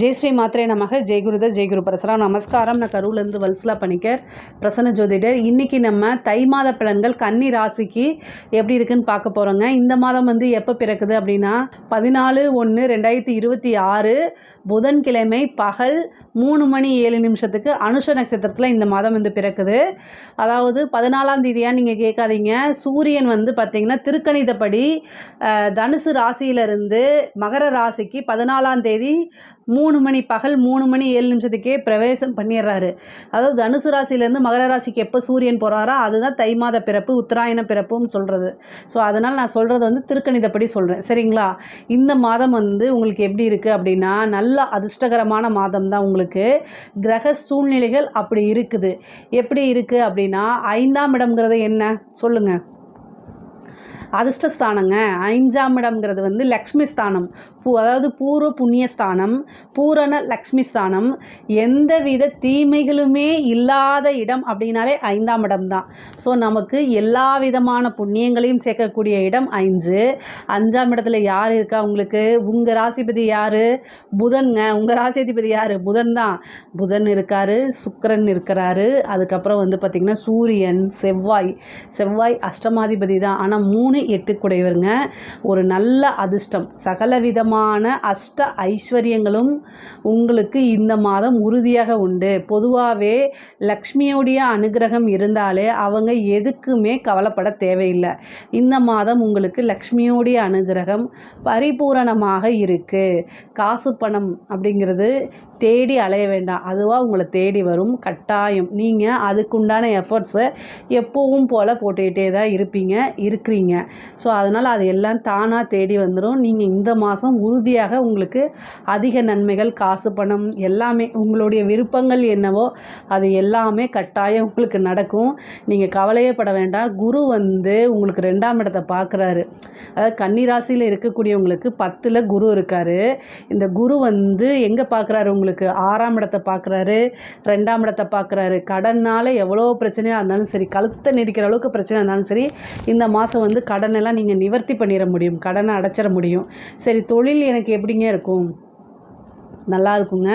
ஜெய் ஸ்ரீ மாத்திரை நமக. ஜெய் குருத ஜெய் குரு பரசரம். நமஸ்காரம். நான் கரூர்லேருந்து வல்சலா பணிக்கர் பிரசன்ன ஜோதிடர். இன்றைக்கி நம்ம தை மாத பலன்கள் கன்னி ராசிக்கு எப்படி இருக்குன்னு பார்க்க போகிறோங்க இந்த மாதம் வந்து எப்போ பிறக்குது அப்படின்னா பதினாலு ஒன்று ரெண்டாயிரத்தி இருபத்தி ஆறு புதன்கிழமை பகல் மூணு மணி ஏழு நிமிஷத்துக்கு அனுஷ நட்சத்திரத்தில் இந்த மாதம் வந்து பிறக்குது. அதாவது பதினாலாம் தேதியாக நீங்கள் கேட்காதீங்க. சூரியன் வந்து பார்த்திங்கன்னா திருக்கணிதப்படி தனுசு ராசியிலிருந்து மகர ராசிக்கு பதினாலாம் தேதி மூணு மூணு மணி பகல் மூணு மணி ஏழு நிமிஷத்துக்கே பிரவேசம் பண்ணிடுறாரு. அதாவது தனுசு ராசியிலேருந்து மகர ராசிக்கு எப்போ சூரியன் போகிறாரோ அதுதான் தை மாத பிறப்பு உத்தராயண பிறப்புன்னு சொல்கிறது ஸோ அதனால் நான் சொல்கிறது வந்து திருக்கணிதப்படி சொல்கிறேன் சரிங்களா? இந்த மாதம் வந்து உங்களுக்கு எப்படி இருக்குது அப்படின்னா நல்ல அதிர்ஷ்டகரமான மாதம் தான் உங்களுக்கு. கிரக சூழ்நிலைகள் அப்படி இருக்குது. எப்படி இருக்குது அப்படின்னா ஐந்தாம் இடம்ங்கிறது என்ன? சொல்லுங்கள் அதிர்ஷ்டஸ்தானங்க. ஐந்தாம் இடம்ங்கிறது வந்து லக்ஷ்மி ஸ்தானம். பூ அதாவது பூர்வ புண்ணிய ஸ்தானம் பூரண லக்ஷ்மி ஸ்தானம். எந்தவித தீமைகளுமே இல்லாத இடம் அப்படின்னாலே ஐந்தாம் இடம் தான் ஸோ நமக்கு எல்லா விதமான புண்ணியங்களையும் சேர்க்கக்கூடிய இடம் ஐந்து. அஞ்சாம் இடத்துல யார் இருக்கா உங்களுக்கு? உங்கள் ராசிபதி யார்? புதன்ங்க. உங்கள் ராசிபதி யார்? புதன் தான் புதன் இருக்காரு சுக்கரன் இருக்கிறாரு. அதுக்கப்புறம் வந்து பார்த்திங்கன்னா சூரியன் செவ்வாய். செவ்வாய் அஷ்டமாதிபதி தான் ஆனால் மூணு எட்டு குடையவருங்க. ஒரு நல்ல அதிர்ஷ்டம். சகல விதமான அஷ்ட ஐஸ்வர்யங்களும் உங்களுக்கு இந்த மாதம் உறுதியாக உண்டு. பொதுவாகவே லக்ஷ்மியோடைய அனுகிரகம் இருந்தாலே அவங்க எதுக்குமே கவலைப்பட தேவையில்லை. இந்த மாதம் உங்களுக்கு லக்ஷ்மியோடைய அனுகிரகம் பரிபூரணமாக இருக்குது காசு பணம் அப்படிங்கிறது தேடி அலைய வேண்டாம். அதுவாக உங்களை தேடி வரும். கட்டாயம். நீங்கள் அதுக்குண்டான எஃபர்ட்ஸை எப்போவும் போல் போட்டுக்கிட்டே தான் இருப்பீங்க இருக்கிறீங்க. ஸோ அதனால் அது எல்லாம் தானாக தேடி வந்துடும் நீங்கள் இந்த மாதம் உறுதியாக உங்களுக்கு அதிக நன்மைகள் காசு பணம் எல்லாமே உங்களுடைய விருப்பங்கள் என்னவோ அது எல்லாமே கட்டாயம் உங்களுக்கு நடக்கும். நீங்கள் கவலையே பட வேண்டாம். குரு வந்து உங்களுக்கு ரெண்டாம் இடத்தை பார்க்குறாரு அதாவது கன்னிராசியில் இருக்கக்கூடியவங்களுக்கு பத்தில் குரு இருக்கார். இந்த குரு வந்து எங்கே பார்க்குறாரு உங்களுக்கு ஆறாம் இடத்தை பார்க்குறாரு ரெண்டாம் இடத்தை பார்க்குறாரு. கடனால் எவ்வளோ பிரச்சனையாக இருந்தாலும் சரி கழுத்தை நெரிக்கிற அளவுக்கு பிரச்சனை இருந்தாலும் சரி இந்த மாதம் வந்து கடனெல்லாம் நீங்கள் நிவர்த்தி பண்ணிட முடியும் கடனை அடைச்சிட முடியும். சரி தொழில் எனக்கு எப்படிங்க இருக்கும்? நல்லா இருக்குங்க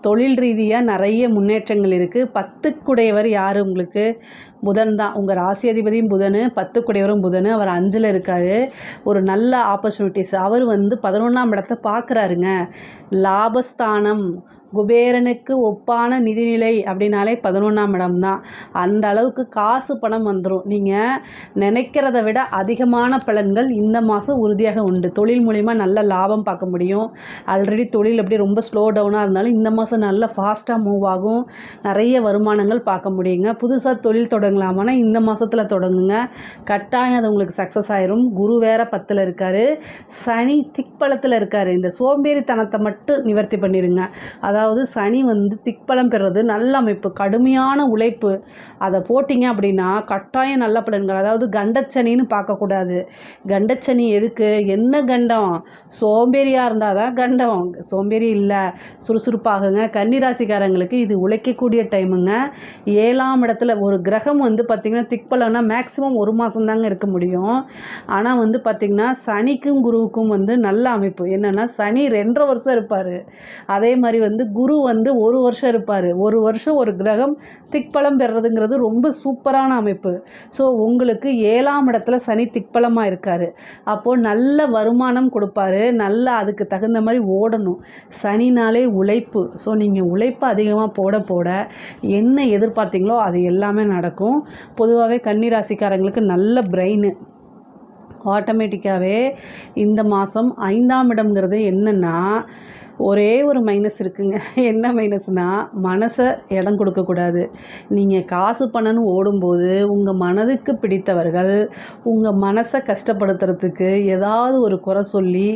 தொழில் ரீதியாக நிறைய முன்னேற்றங்கள் இருக்குது பத்துக்குடையவர் யார் உங்களுக்கு? புதன் தான். உங்கள் ராசி அதிபதியும் புதன் பத்துக்குடையவரும் புதன். அவர் அஞ்சில் இருக்கார். ஒரு நல்ல ஆப்பர்ச்சுனிட்டிஸ் அவர் வந்து பதினொன்றாம் இடத்த பார்க்குறாருங்க. லாபஸ்தானம். குபேரனுக்கு ஒப்பான நிதிநிலை அப்படின்னாலே பதினொன்றாம் இடம் தான் அந்த அளவுக்கு காசு பணம் வந்துடும் நீங்கள் நினைக்கிறத விட அதிகமான பலன்கள் இந்த மாதம் உறுதியாக உண்டு. தொழில் மூலிமா நல்ல லாபம் பார்க்க முடியும். ஆல்ரெடி தொழில் அப்படியே ரொம்ப ஸ்லோ டவுனாக இருந்தாலும் இந்த மாதம் நல்ல ஃபாஸ்ட்டாக மூவ் ஆகும். நிறைய வருமானங்கள் பார்க்க முடியுங்க. புதுசாக தொழில் தொடங்கலாமான்னா இந்த மாதத்தில் தொடங்குங்க. கட்டாயம் அது உங்களுக்கு சக்ஸஸ் ஆயிரும். குரு வேற பத்தில் இருக்கார். சனி திக்பலத்தில் இருக்கார். இந்த சோம்பேறித்தனத்தை மட்டும் நிவர்த்தி பண்ணிடுங்க அதாவது அதாவது சனி வந்து திக்பலம் பெறுறது நல்ல அமைப்பு கடுமையான உழைப்பு. அதை போட்டிங்க அப்படின்னா கட்டாயம் நல்ல பலன்கள். அதாவது கண்டச்சனின்னு பார்க்கக்கூடாது. கண்டச்சனி எதுக்கு? என்ன கண்டம்? சோம்பேறியாக இருந்தால் தான் கண்டம். சோம்பேறி இல்லை. சுறுசுறுப்பாகுங்க. கன்னிராசிக்காரங்களுக்கு இது உழைக்கக்கூடிய டைமுங்க. ஏழாம் இடத்துல ஒரு கிரகம் வந்து பார்த்திங்கன்னா திக்பலம்னா மேக்ஸிமம் ஒரு மாதம் தாங்க இருக்க முடியும். ஆனால் வந்து பார்த்திங்கன்னா சனிக்கும் குருவுக்கும் வந்து நல்ல அமைப்பு. என்னென்னா சனி ரெண்டரை வருஷம் இருப்பார். அதே மாதிரி வந்து குரு வந்து ஒரு வருஷம் இருப்பார். ஒரு வருஷம் ஒரு கிரகம் திக்பலம் பெறுறதுங்கிறது ரொம்ப சூப்பரான அமைப்பு. ஸோ உங்களுக்கு ஏழாம் இடத்துல சனி திக்பலமாக இருக்கார். அப்போது நல்ல வருமானம் கொடுப்பாரு. நல்ல அதுக்கு தகுந்த மாதிரி ஓடணும். சனினாலே உழைப்பு. ஸோ நீங்கள் உழைப்பு அதிகமாக போட போட என்ன எதிர்பார்த்தீங்களோ அது எல்லாமே நடக்கும். பொதுவாகவே கன்னிராசிக்காரங்களுக்கு நல்ல பிரெயின் ஆட்டோமேட்டிக்காகவே இந்த மாதம் ஐந்தாம் இடம்ங்கிறது என்னென்னா ஒரே ஒரு மைனஸ் இருக்குங்க. என்ன மைனஸ்னால் மனசை இடம் கொடுக்கக்கூடாது நீங்கள் காசு பணம்னு ஓடும்போது உங்கள் மனதுக்கு பிடித்தவர்கள் உங்கள் மனசை கஷ்டப்படுத்துறதுக்கு ஏதாவது ஒரு குறை சொல்லி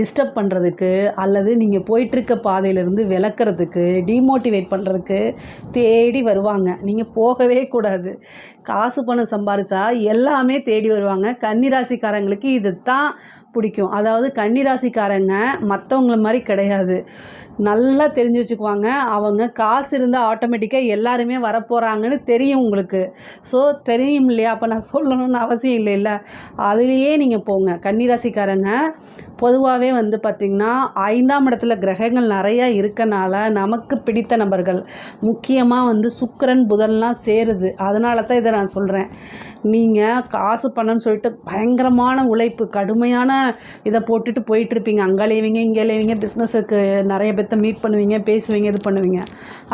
டிஸ்டர்ப் பண்ணுறதுக்கு அல்லது நீங்கள் போயிட்டுருக்க பாதையிலேருந்து விளக்குறதுக்கு டிமோட்டிவேட் பண்ணுறதுக்கு தேடி வருவாங்க. நீங்கள் போகவே கூடாது. காசு பணம் சம்பாரிச்சா எல்லாமே தேடி வருவாங்க. கன்னிராசிக்காரங்களுக்கு இது தான் பிடிக்கும். அதாவது கன்னிராசிக்காரங்க மற்றவங்கள மாதிரி கிடையாது. நல்லா தெரிஞ்சு வச்சுக்குவாங்க. அவங்க காசு இருந்தால் ஆட்டோமேட்டிக்காக எல்லாருமே வரப்போகிறாங்கன்னு தெரியும் உங்களுக்கு. ஸோ தெரியும் இல்லையா? அப்போ நான் சொல்லணும்னு அவசியம் இல்லைல்ல அதுலேயே நீங்கள் போங்க. கன்னிராசிக்காரங்க பொதுவாகவே வந்து பார்த்திங்கன்னா ஐந்தாம் இடத்துல கிரகங்கள் நிறையா இருக்கனால நமக்கு பிடித்த நபர்கள். முக்கியமாக வந்து சுக்கரன் புதன்லாம் சேருது. அதனால தான் இதை நான் சொல்கிறேன் நீங்கள் காசு பண்ணன்னு சொல்லிட்டு பயங்கரமான உழைப்பு கடுமையான இதை போட்டுட்டு போயிட்டுருப்பீங்க. அங்கே லேவிங்க இங்கே லேவிங்க பிஸ்னஸுக்கு நிறைய பேர்த்த மீட் பண்ணுவீங்க பேசுவீங்க இது பண்ணுவீங்க.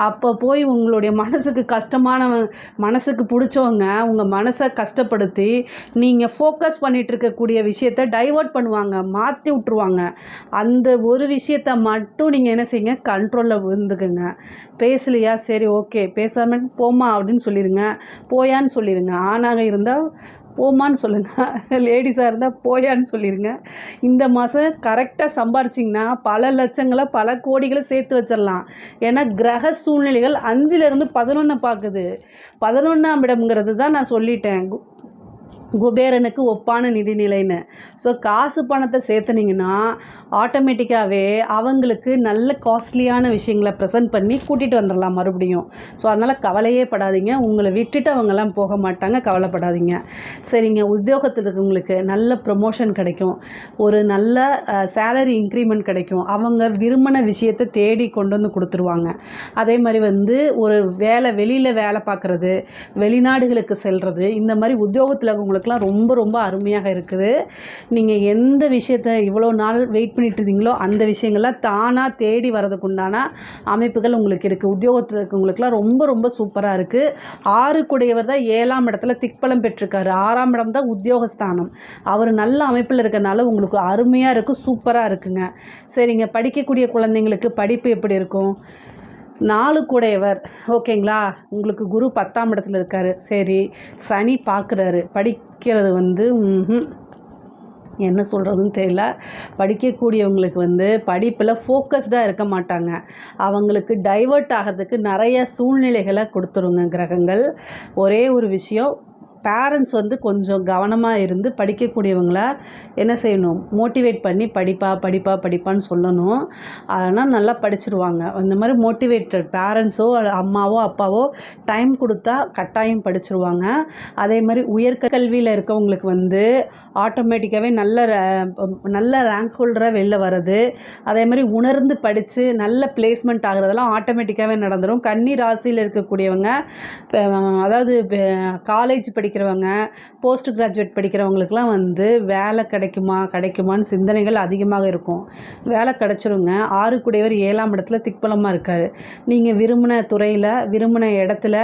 அப்போ போய் உங்களுடைய மனசுக்கு கஷ்டமான மனசுக்கு பிடிச்சவங்க உங்கள் மனசை கஷ்டப்படுத்தி நீங்கள் ஃபோக்கஸ் பண்ணிகிட்ருக்கக்கூடிய விஷயத்த டைவர்ட் பண்ணுவாங்க மாற்றி விட்ருவாங்க அந்த ஒரு விஷயத்த மட்டும் நீங்கள் என்ன செய்யுங்க கண்ட்ரோலில் இருந்துக்குங்க பேசலையா? சரி ஓகே பேசாமல் போமா அப்படின்னு சொல்லிடுங்க போயான்னு சொல்லிடுங்க ஆணாக இருந்தால் போமான்னு சொல்லுங்கள் லேடிஸாக இருந்தால் போயான்னு சொல்லிடுங்க இந்த மாதம் கரெக்டாக சம்பாரிச்சிங்கன்னா பல லட்சங்களை பல கோடிகளை சேர்த்து வச்சிடலாம். ஏன்னா கிரக சூழ்நிலைகள் அஞ்சுலேருந்து பதினொன்று பார்க்குது. பதினொன்றாம் இடம்ங்கிறது தான் நான் சொல்லிட்டேன். குபேரனுக்கு ஒப்பான நிதிநிலைன்னு. ஸோ காசு பணத்தை சேர்த்துனீங்கன்னா ஆட்டோமேட்டிக்காகவே அவங்களுக்கு நல்ல காஸ்ட்லியான விஷயங்களை ப்ரெசென்ட் பண்ணி கூட்டிகிட்டு வந்துடலாம் மறுபடியும். ஸோ அதனால் கவலையே படாதீங்க. உங்களை விட்டுட்டு அவங்கெல்லாம் போக மாட்டாங்க. கவலைப்படாதீங்க. சரிங்க. உத்தியோகத்தில் உங்களுக்கு நல்ல ப்ரொமோஷன் கிடைக்கும். ஒரு நல்ல சேலரி இன்க்ரிமெண்ட் கிடைக்கும். அவங்க விரும்பின விஷயத்தை தேடி கொண்டு வந்து கொடுத்துருவாங்க. அதே மாதிரி வந்து ஒரு வேலை வெளியில் வேலை பார்க்குறது வெளிநாடுகளுக்கு செல்வது இந்த மாதிரி உத்தியோகத்தில் உங்களுக்கு இருக்கவங்களுக்குலாம் ரொம்ப ரொம்ப அருமையாக இருக்குது. நீங்கள் எந்த விஷயத்த இவ்வளோ நாள் வெயிட் பண்ணிட்டு இருந்தீங்களோ அந்த விஷயங்கள்லாம் தானாக தேடி வரதுக்குண்டான அமைப்புகள் உங்களுக்கு இருக்குது உத்தியோகத்தில் இருக்கவங்களுக்குலாம் ரொம்ப ரொம்ப சூப்பராக இருக்குது ஆறு கூடையவர் தான் ஏழாம் இடத்துல திக்பலம் பெற்றிருக்காரு. ஆறாம் இடம் தான் உத்தியோகஸ்தானம். அவர் நல்ல அமைப்பில் இருக்கிறனால உங்களுக்கு அருமையாக இருக்குது சூப்பராக இருக்குங்க. சரிங்க படிக்கக்கூடிய குழந்தைங்களுக்கு படிப்பு எப்படி இருக்கும்? நாலு கூடையவர் ஓகேங்களா? உங்களுக்கு குரு பத்தாம் இடத்துல இருக்காரு. சரி சனி பார்க்குறாரு படிக்கிறது வந்து என்ன சொல்கிறதுன்னு தெரியல. படிக்கக்கூடியவங்களுக்கு வந்து படிப்பில் ஃபோக்கஸ்டாக இருக்க மாட்டாங்க. அவங்களுக்கு டைவர்ட் ஆகிறதுக்கு நிறைய சூழ்நிலைகளை கொடுத்துருங்க கிரகங்கள். ஒரே ஒரு விஷயம் பேரண்ட்ஸ் வந்து கொஞ்சம் கவனமாக இருந்து படிக்கக்கூடியவங்கள என்ன செய்யணும்? மோட்டிவேட் பண்ணி படிப்பா படிப்பா படிப்பான்னு சொல்லணும். ஆனால் நல்லா படிச்சிருவாங்க. இந்த மாதிரி மோட்டிவேட்டட் பேரண்ட்ஸோ அம்மாவோ அப்பாவோ டைம் கொடுத்தா கட்டாயம் படிச்சிருவாங்க. அதே மாதிரி உயர்கல்வியில் இருக்கவங்களுக்கு வந்து ஆட்டோமேட்டிக்காகவே நல்ல நல்ல ரேங்க் ஹோல்டராக வெளில வர்றது. அதே மாதிரி உணர்ந்து படித்து நல்ல பிளேஸ்மெண்ட் ஆகிறதெல்லாம் ஆட்டோமேட்டிக்காகவே நடந்துடும் கன்னி ராசியில் இருக்கக்கூடியவங்க அதாவது காலேஜ் படிக்க படிக்கிறவங்க போஸ்ட் கிராஜுவேட் படிக்கிறவங்களுக்குலாம் வந்து வேலை கிடைக்குமா கிடைக்குமான்னு சிந்தனைகள் அதிகமாக இருக்கும். வேலை கிடைச்சிருங்க. ஆறு கூடையவர் ஏழாம் இடத்துல திக்பலமாக இருக்கார். நீங்கள் விரும்பின துறையில் விரும்பின இடத்துல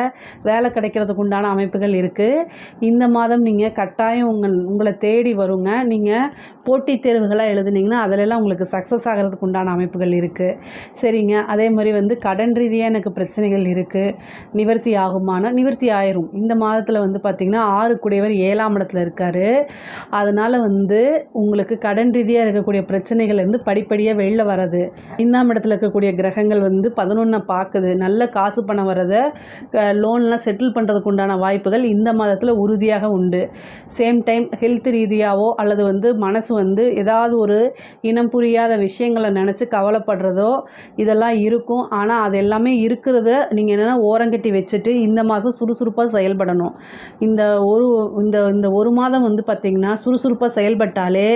வேலை கிடைக்கிறதுக்கு உண்டான அமைப்புகள் இருக்குது இந்த மாதம் நீங்கள் கட்டாயம் உங்கள் உங்களை தேடி வருங்க. நீங்கள் போட்டித் தேர்வுகளாக எழுதுனீங்கன்னா அதிலெல்லாம் உங்களுக்கு சக்ஸஸ் ஆகிறதுக்கு உண்டான அமைப்புகள் இருக்குது சரிங்க. அதே மாதிரி வந்து கடன் ரீதியாக எனக்கு பிரச்சனைகள் இருக்குது நிவர்த்தி ஆகுமானா நிவர்த்தி ஆயிரும். இந்த மாதத்தில் வந்து பார்த்திங்கன்னா ஆறு கூடியவர் ஏழாம் இடத்துல இருக்கார். அதனால் வந்து உங்களுக்கு கடன் ரீதியாக இருக்கக்கூடிய பிரச்சனைகள் இருந்து படிப்படியாக வெளில வர்றது. ஐந்தாம் இடத்துல இருக்கக்கூடிய கிரகங்கள் வந்து பதினொன்றை பார்க்குது நல்ல காசு பணம் வர்றதை லோன்லாம் செட்டில் பண்ணுறதுக்கு உண்டான வாய்ப்புகள் இந்த மாதத்தில் உறுதியாக உண்டு. சேம் டைம் ஹெல்த் ரீதியாகவோ அல்லது வந்து மனசு வந்து ஏதாவது ஒரு இனம் புரியாத விஷயங்களை நினச்சி கவலைப்படுறதோ இதெல்லாம் இருக்கும். ஆனால் அது எல்லாமே இருக்கிறத நீங்கள் என்னென்னா ஓரங்கட்டி வச்சுட்டு இந்த மாதம் சுறுசுறுப்பாக செயல்படணும். இந்த ஒரு இந்த இந்த ஒரு மாதம் வந்து பார்த்திங்கன்னா சுறுசுறுப்பாக செயல்பட்டாலே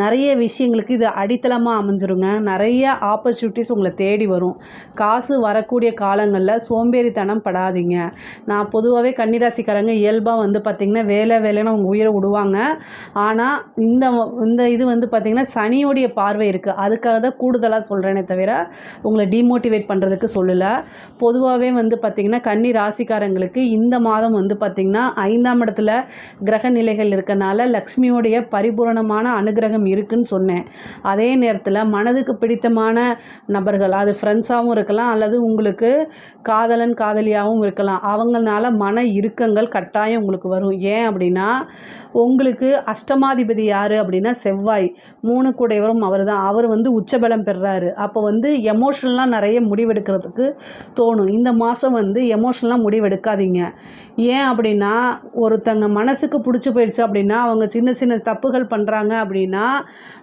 நிறைய விஷயங்களுக்கு இது அடித்தளமாக அமைஞ்சிருங்க. நிறைய ஆப்பர்ச்சுனிட்டிஸ் உங்களை தேடி வரும். காசு வரக்கூடிய காலங்களில் சோம்பேறித்தனம் படாதீங்க. நான் பொதுவாகவே கன்னிராசிக்காரங்க இயல்பாக வந்து பார்த்திங்கன்னா வேலை வேலைன்னு அவங்க உயிரை விடுவாங்க. ஆனால் இந்த இந்த இது வந்து பார்த்திங்கன்னா சனியோடைய பார்வை இருக்குது அதுக்காக தான் கூடுதலாக சொல்கிறேனே தவிர உங்களை டிமோட்டிவேட் பண்ணுறதுக்கு சொல்லலை. பொதுவாகவே வந்து பார்த்திங்கன்னா கன்னி ராசிக்காரங்களுக்கு இந்த மாதம் வந்து பார்த்திங்கன்னா ஐந்து ஐந்தாம் இடத்துல கிரக நிலைகள் இருக்கனால லக்ஷ்மியோடைய பரிபூரணமான அனுகிரகம் இருக்குன்னு சொன்னேன். அதே நேரத்தில் மனதுக்கு பிடித்தமான நபர்கள் அது ஃப்ரெண்ட்ஸாகவும் இருக்கலாம் அல்லது உங்களுக்கு காதலன் காதலியாகவும் இருக்கலாம். அவங்களால மன இறுக்கங்கள் கட்டாயம் உங்களுக்கு வரும். ஏன் அப்படின்னா உங்களுக்கு அஷ்டமாதிபதி யார் அப்படின்னா செவ்வாய். மூணு கூடையவரும் அவர் தான் அவர் வந்து உச்சபலம் பெறுறாரு அப்போ வந்து எமோஷனலாக நிறைய முடிவெடுக்கிறதுக்கு தோணும். இந்த மாதம் வந்து எமோஷனலாக முடிவெடுக்காதீங்க. ஏன் அப்படின்னா ஒருத்தங்க மனசுக்கு பிடிச்சி போயிடுச்சு அப்படின்னா அவங்க சின்ன சின்ன தப்புகள் பண்ணுறாங்க அப்படின்னா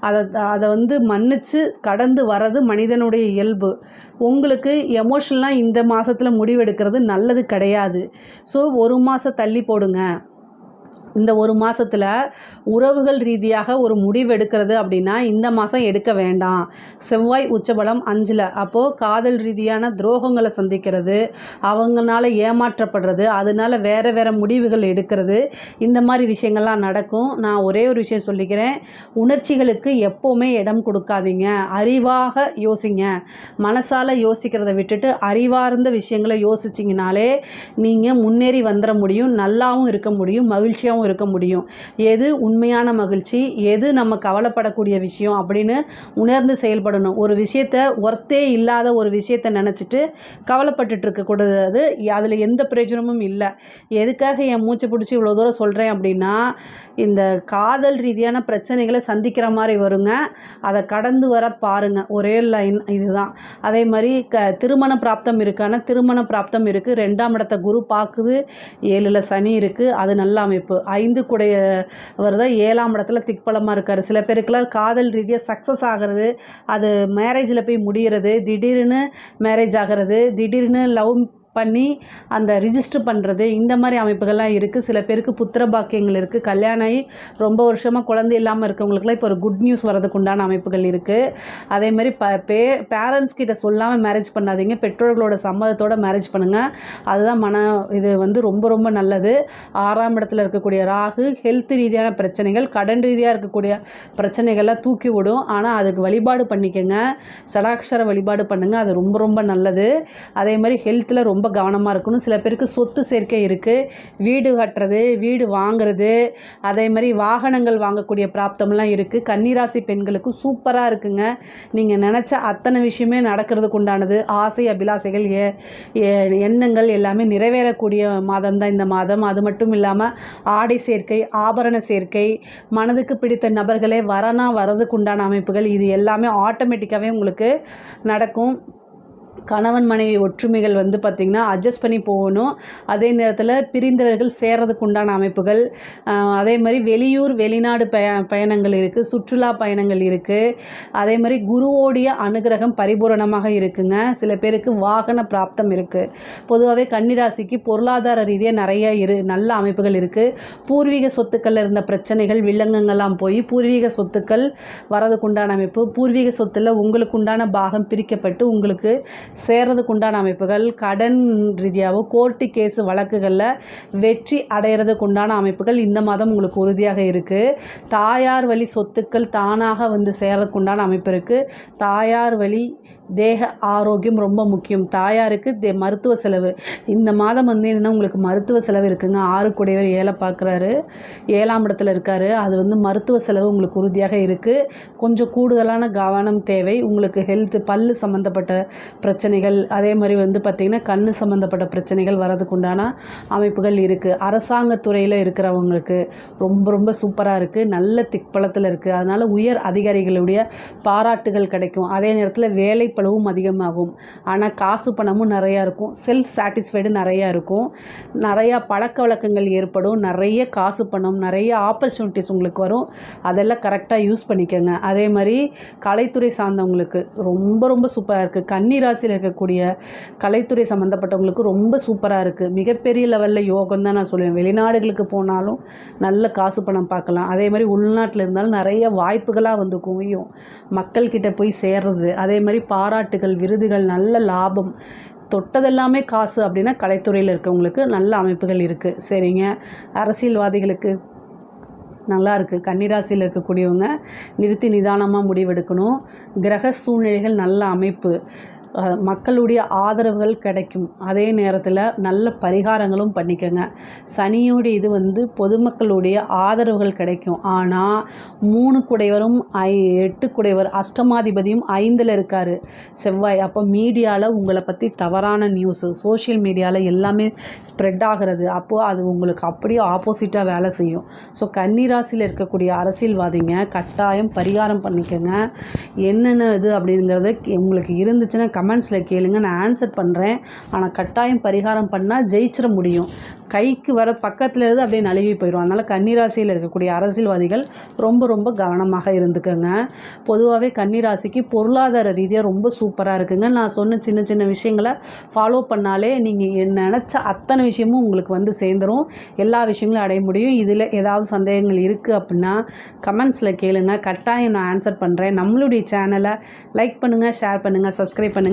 அதை அதை வந்து மன்னிச்சு கடந்து வர்றது மனிதனுடைய இயல்பு. உங்களுக்கு எமோஷனலாக இந்த மாதத்தில் முடிவெடுக்கிறது நல்லது கிடையாது. ஸோ ஒரு மாதம் தள்ளி போடுங்க. இந்த ஒரு மாதத்தில் உறவுகள் ரீதியாக ஒரு முடிவு எடுக்கிறது அப்படின்னா இந்த மாதம் எடுக்க வேண்டாம். செவ்வாய் உச்சபலம் அஞ்சில். அப்போது காதல் ரீதியான துரோகங்களை சந்திக்கிறது அவங்கனால ஏமாற்றப்படுறது அதனால வேறு வேறு முடிவுகள் எடுக்கிறது இந்த மாதிரி விஷயங்கள்லாம் நடக்கும். நான் ஒரே ஒரு விஷயம் சொல்லிக்கிறேன். உணர்ச்சிகளுக்கு எப்போவுமே இடம் கொடுக்காதீங்க. அறிவாக யோசிங்க. மனசால் யோசிக்கிறத விட்டுட்டு அறிவார்ந்த விஷயங்களை யோசிச்சிங்கனாலே நீங்கள் முன்னேறி வந்துட முடியும் நல்லாவும் இருக்க முடியும் மகிழ்ச்சியாகவும் இருக்க முடியும். எது உண்மையான மகிழ்ச்சி எது நம்ம கவலைப்படக்கூடிய விஷயம் அப்படின்னு உணர்ந்து செயல்படணும். ஒரு விஷயத்த ஒர்த்தே இல்லாத ஒரு விஷயத்த நினச்சிட்டு கவலைப்பட்டுட்டு இருக்கக்கூடாது அதில் எந்த பிரயோஜனமும் இல்லை. எதுக்காக என் மூச்சை பிடிச்சி இவ்வளோ தூரம் சொல்கிறேன் அப்படின்னா இந்த காதல் ரீதியான பிரச்சனைகளை சந்திக்கிற மாதிரி வருங்க. அதை கடந்து வர பாருங்கள் ஒரே லைன் இதுதான். அதே மாதிரி க திருமண பிராப்தம் இருக்கான? திருமண பிராப்தம் இருக்குது ரெண்டாம் இடத்த குரு பார்க்குது. ஏழில் சனி இருக்குது அது நல்ல அமைப்பு. ஐந்து குடையவர் தான் ஏழாம் இடத்துல திக்பலமாக இருக்கார். சில பேருக்குலாம் காதல் ரீதியாக சக்ஸஸ் ஆகிறது அது மேரேஜில் போய் முடிகிறது திடீர்னு மேரேஜ் ஆகிறது திடீர்னு லவ் பண்ணி அந்த ரிஜிஸ்டர் பண்ணுறது இந்த மாதிரி அமைப்புகள்லாம் இருக்குது சில பேருக்கு புத்திர பாக்கியங்கள் இருக்குது கல்யாணம் ஆகி ரொம்ப வருஷமாக குழந்தை இல்லாமல் இருக்கவங்களுக்குலாம் இப்போ ஒரு குட் நியூஸ் வரதுக்கு உண்டான அமைப்புகள் இருக்குது அதே மாதிரி ப பே பேரண்ட்ஸ் கிட்ட சொல்லாமல் மேரேஜ் பண்ணாதீங்க. பெற்றோர்களோட சம்மதத்தோட மேரேஜ் பண்ணுங்கள் அதுதான் மன இது வந்து ரொம்ப ரொம்ப நல்லது. ஆறாம் இடத்துல இருக்கக்கூடிய ராகு ஹெல்த் ரீதியான பிரச்சனைகள் கடன் ரீதியாக இருக்கக்கூடிய பிரச்சனைகள்லாம் தூக்கி விடும். ஆனால் அதுக்கு வழிபாடு பண்ணிக்கோங்க. சடாட்சர வழிபாடு பண்ணுங்கள் அது ரொம்ப ரொம்ப நல்லது. அதே மாதிரி ஹெல்த்தில் ரொம்ப ரொம்ப கவனமாக இருக்கணும். சில பேருக்கு சொத்து சேர்க்கை இருக்குது வீடு கட்டுறது வீடு வாங்குறது அதே மாதிரி வாகனங்கள் வாங்கக்கூடிய பிராப்தம்லாம் இருக்குது கன்னிராசி பெண்களுக்கு சூப்பராக இருக்குங்க. நீங்கள் நினச்ச அத்தனை விஷயமே நடக்கிறதுக்கு உண்டானது. ஆசை அபிலாசைகள் ஏ எண்ணங்கள் எல்லாமே நிறைவேறக்கூடிய மாதம் தான் இந்த மாதம். அது மட்டும் இல்லாமல் ஆடை சேர்க்கை ஆபரண சேர்க்கை மனதுக்கு பிடித்த நபர்களே வரனா வரதுக்கு உண்டான அமைப்புகள் இது எல்லாமே ஆட்டோமேட்டிக்காகவே உங்களுக்கு நடக்கும். கணவன் மனைவி ஒற்றுமைகள் வந்து பார்த்திங்கன்னா அட்ஜஸ்ட் பண்ணி போகணும். அதே நேரத்தில் பிரிந்தவர்கள் சேர்றதுக்கு உண்டான அமைப்புகள் அதே மாதிரி வெளியூர் வெளிநாடு பய பயணங்கள் இருக்குது சுற்றுலா பயணங்கள் இருக்குது அதே மாதிரி குருவோடைய அனுகிரகம் பரிபூரணமாக இருக்குங்க. சில பேருக்கு வாகன பிராப்தம் இருக்குது பொதுவாகவே கன்னிராசிக்கு பொருளாதார ரீதியாக நிறைய இரு நல்ல அமைப்புகள் இருக்குது பூர்வீக சொத்துக்களில் இருந்த பிரச்சனைகள் வில்லங்கங்கள்லாம் போய் பூர்வீக சொத்துக்கள் வரதுக்கு உண்டான அமைப்பு. பூர்வீக சொத்தில் உங்களுக்கு உண்டான பாகம் பிரிக்கப்பட்டு உங்களுக்கு சேர்றதுக்கு உண்டான அமைப்புகள் கடன் ரீதியாகவோ கோர்ட்டு கேஸு வழக்குகளில் வெற்றி அடையிறதுக்கு உண்டான அமைப்புகள் இந்த மாதம் உங்களுக்கு உறுதியாக இருக்குது தாயார் வழி சொத்துக்கள் தானாக வந்து சேர்றதுக்கு உண்டான அமைப்பு இருக்குது தாயார் வழி தேக ஆரோக்கியம் ரொம்ப முக்கியம். தாயாருக்கு தே மருத்துவ செலவு. இந்த மாதம் வந்து என்னென்னா உங்களுக்கு மருத்துவ செலவு இருக்குங்க. ஆறு கூடையவர் ஏழை பார்க்குறாரு ஏழாம் இடத்துல இருக்காரு. அது வந்து மருத்துவ செலவு உங்களுக்கு உறுதியாக இருக்குது கொஞ்சம் கூடுதலான கவனம் தேவை. உங்களுக்கு ஹெல்த்து பல்லு சம்மந்தப்பட்ட பிரச்சனைகள் அதே மாதிரி வந்து பார்த்திங்கன்னா கண் சம்மந்தப்பட்ட பிரச்சனைகள் வரதுக்கு உண்டான அமைப்புகள் இருக்குது அரசாங்க துறையில் இருக்கிறவங்களுக்கு ரொம்ப ரொம்ப சூப்பராக இருக்குது நல்ல திக்பலத்தில் இருக்குது அதனால் உயர் அதிகாரிகளுடைய பாராட்டுகள் கிடைக்கும். அதே நேரத்தில் வேலை வேலைப்பளவும் அதிகமாகும். ஆனால் காசு பணமும் நிறையா இருக்கும். செல்ஃப் சாட்டிஸ்ஃபைடு நிறையா இருக்கும். நிறையா பழக்க வழக்கங்கள் ஏற்படும். நிறைய காசு பணம் நிறைய ஆப்பர்ச்சுனிட்டிஸ் உங்களுக்கு வரும். அதெல்லாம் கரெக்டாக யூஸ் பண்ணிக்கோங்க. அதே மாதிரி கலைத்துறை சார்ந்தவங்களுக்கு ரொம்ப ரொம்ப சூப்பராக இருக்குது கன்னி ராசியில் இருக்கக்கூடிய கலைத்துறை சம்மந்தப்பட்டவங்களுக்கு ரொம்ப சூப்பராக இருக்குது மிகப்பெரிய லெவலில் யோகம் தான் நான் சொல்லுவேன். வெளிநாடுகளுக்கு போனாலும் நல்ல காசு பணம் பார்க்கலாம். அதே மாதிரி உள்நாட்டில் இருந்தாலும் நிறைய வாய்ப்புகளாக வந்து குவியும். மக்கள்கிட்ட போய் சேர்றது. அதே மாதிரி பாராட்டுகள் விருதுகள் நல்ல லாபம். தொட்டதெல்லாமே காசு அப்படின்னா கலைத்துறையில் இருக்கவங்களுக்கு நல்ல அமைப்புகள் இருக்குது சரிங்க. அரசியல்வாதிகளுக்கு நல்லா இருக்குது கன்னிராசியில் இருக்கக்கூடியவங்க நிறுத்தி நிதானமாக முடிவெடுக்கணும். கிரக சூழ்நிலைகள் நல்ல அமைப்பு. மக்களுடைய ஆதரவுகள் கிடைக்கும். அதே நேரத்தில் நல்ல பரிகாரங்களும் பண்ணிக்கோங்க. சனியோடைய இது வந்து பொதுமக்களுடைய ஆதரவுகள் கிடைக்கும். ஆனால் மூணு குடைவரும் ஐ எட்டு குடைவர் அஷ்டமாதிபதியும் ஐந்தில் இருக்கார். செவ்வாய் அப்போ மீடியாவில் உங்களை பற்றி தவறான நியூஸு சோஷியல் மீடியாவில் எல்லாமே ஸ்ப்ரெட் ஆகிறது. அப்போது அது உங்களுக்கு அப்படியே ஆப்போசிட்டாக வேலை செய்யும். ஸோ கன்னிராசியில் இருக்கக்கூடிய அரசியல்வாதிங்க கட்டாயம் பரிகாரம் பண்ணிக்கோங்க. என்னென்ன இது அப்படிங்கிறது உங்களுக்கு இருந்துச்சுன்னா கமெண்ட்ஸில் கேளுங்க நான் ஆன்சர் பண்ணுறேன் ஆனால் கட்டாயம் பரிகாரம் பண்ணால் ஜெயிச்சிட முடியும். கைக்கு வர பக்கத்தில் இருந்து அப்படியே நழுவி போயிடும் அதனால் கன்னிராசியில் இருக்கக்கூடிய அரசியல்வாதிகள் ரொம்ப ரொம்ப கவனமாக இருந்துக்கோங்க. பொதுவாகவே கன்னிராசிக்கு பொருளாதார ரீதியாக ரொம்ப சூப்பராக இருக்குங்க. நான் சொன்ன சின்ன சின்ன விஷயங்களை ஃபாலோ பண்ணாலே நீங்கள் நினச்ச அத்தனை விஷயமும் உங்களுக்கு வந்து சேர்ந்துரும். எல்லா விஷயங்களும் அடைய முடியும். இதில் ஏதாவது சந்தேகங்கள் இருக்குது அப்படின்னா கமெண்ட்ஸில் கேளுங்க. கட்டாயம் நான் ஆன்சர் பண்ணுறேன் நம்மளுடைய சேனலை லைக் பண்ணுங்கள் ஷேர் பண்ணுங்கள் சப்ஸ்கிரைப் பண்ணுங்கள்